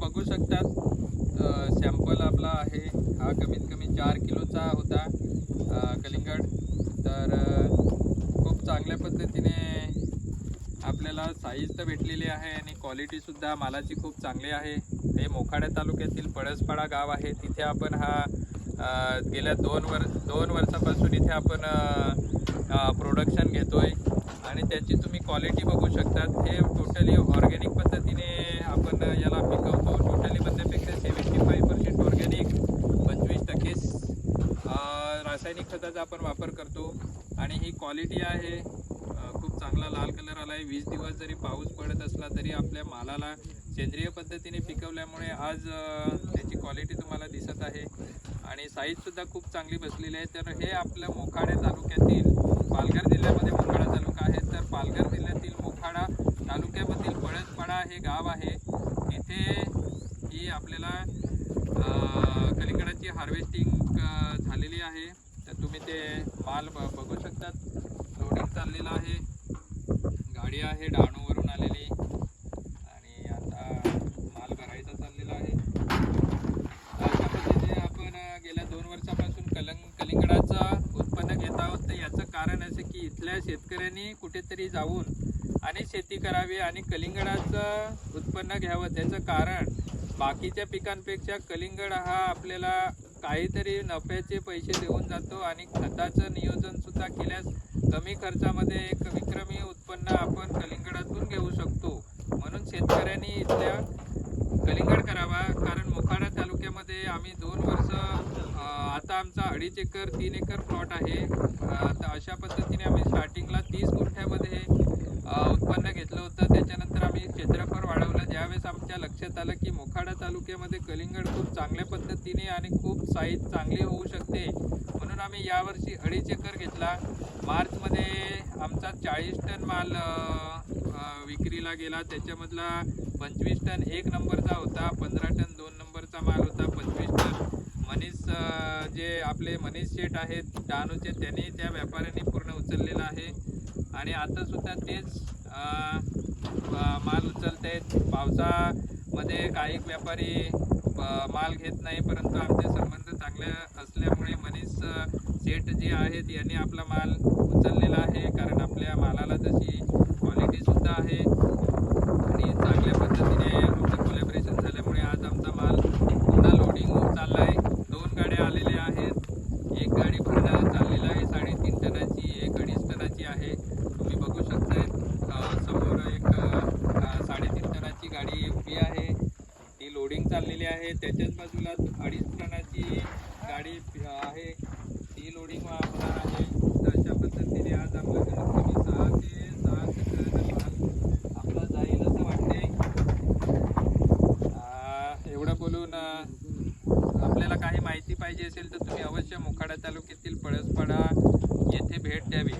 बघू शकतात. सॅम्पल आपला आहे. हा कमीत कमी चार किलोचा होता कलिंगड. तर खूप चांगल्या पद्धतीने आपल्याला साईज तर भेटलेली आहे आणि क्वालिटीसुद्धा मालाची खूप चांगली आहे. हे मोखाड्या तालुक्यातील पळसपाडा गाव आहे. तिथे आपण हा गेल्या दोन वर दोन वर्षापासून इथे आपण प्रोडक्शन घेतोय. आणि त्याची तुम्ही क्वालिटी बघू शकतात. हे टोटली ऑर्गॅनिक पद्धतीने आपण याला पिकवतो. टोटली म्हणण्यापेक्षा सेवन्टी फाईव्ह पर्सेंट ऑर्गॅनिक पंचवीस टक्के रासायनिक खताचा आपण वापर करतो. आणि ही क्वालिटी आहे. खूप चांगला लाल कलर आला आहे वीस दिवस जरी पाऊस पडत असला तरी आपल्या मालाला सेंद्रिय पद्धतीने पिकवल्यामुळे आज त्याची क्वालिटी तुम्हाला दिसत आहे. आणि साईजसुद्धा खूप चांगली बसलेली आहे. तर हे आपल्या मोखाडे तालुक्यातील पालघर जिल्ह्यामध्ये मोखाडा तालुका आहे तर पालघर जिल्ह्यातील मोखाडा तालुक्यामधील पळसपाडा हे गाव आहे. इथे ही आपल्याला कलिकडाची हार्वेस्टिंग झालेली आहे. तर तुम्ही ते माल ब- बघू शकतात. लोडिंग चाललेलं आहे. गाडी आहे डहाणूवरून आलेली आणि आता माल भरायचा चाललेला आहे अशा पद्धतीने आपण अ, गेल्या दोन वर्षापासून कलंग कलिंगडाचं उत्पन्न घेत आहोत तर याचं कारण असं की इथल्या शेतकऱ्यांनी कुठेतरी जाऊन आणि शेती करावी आणि कलिंगडाचं उत्पन्न घ्यावं. त्याचं कारण बाकीच्या पिकांपेक्षा कलिंगड हा आपल्याला काहीतरी नफ्याचे पैसे देऊन जातो आणि खताचं नियोजन सुद्धा केल्यास कमी खर्चामध्ये एक विक्रमी उत्पन्न आपण कलिंगडातून घेऊ शकतो. म्हणून शेतकऱ्यांनी इथल्या कलिंगड करावा. कारण मोखाडा तालुक्यामध्ये आम्ही दोन वर्ष आमचा अडीच एकर तीन एकर प्लॉट आहे. तर अशा पद्धतीने आम्ही स्टार्टिंगला तीस गुंठ्यामध्ये अ, उत्पन्न घेतलं होतं. त्याच्यानंतर आम्ही क्षेत्रफळ वाढवलं. ज्यावेळेस आमच्या लक्षात आलं की मोखाडा तालुक्यामध्ये कलिंगड खूप चांगल्या पद्धतीने आणि खूप साईज चांगली होऊ शकते म्हणून आम्ही यावर्षी अडीच एकर घेतला. मार्चमध्ये आमचा चाळीस टन माल विक्रीला गेला. त्याच्यामधला पंचवीस टन एक नंबरचा होता पंधरा टन दोन नंबरचा माल होता पंचवीस टन मनीष अ, जे आपले मनीष शेठ आहेत डहाणूचे त्यांनी त्या व्यापाऱ्यांनी पूर्ण उचललेलं आहे. आणि आतासुद्धा तेच माल उचलत आहेत पावसामध्ये काही व्यापारी माल घेत नाही परंतु आमचे संबंध चांगले असल्यामुळे मनीष शेठ जे आहेत यांनी आपला माल उचललेला आहे. कारण आपल्या मालाला तशी क्वालिटीसुद्धा आहे आणि चांगल्या पद्धतीने आमचं कोलॅबरेशन झाल्यामुळे आज आमचा माल पुन्हा लोडिंग होत चालला आहे दोन गाड्या आलेल्या आहेत एक गाडी भरणं चाललेलं आहे साडेतीन टनाची एक अडीच टनाची आहे तुम्ही बघू शकताय समोर एक साडेतीन टनाची गाडी उभी आहे. ती लोडिंग चाललेली आहे. त्याच्याच बाजूला अडीच टनाची गाडी आहे. ती लोडिंग होणार आहे. अशा पद्धतीने आज आपलं कमीत कमी सहा ते सहा माल आपला जाईल असं वाटते एवढं बोलून आपल्याला काही माहिती पाहिजे असेल तर तुम्ही अवश्य मोखाडा तालुक्यातील पळसपाडा येथे भेट द्यावी.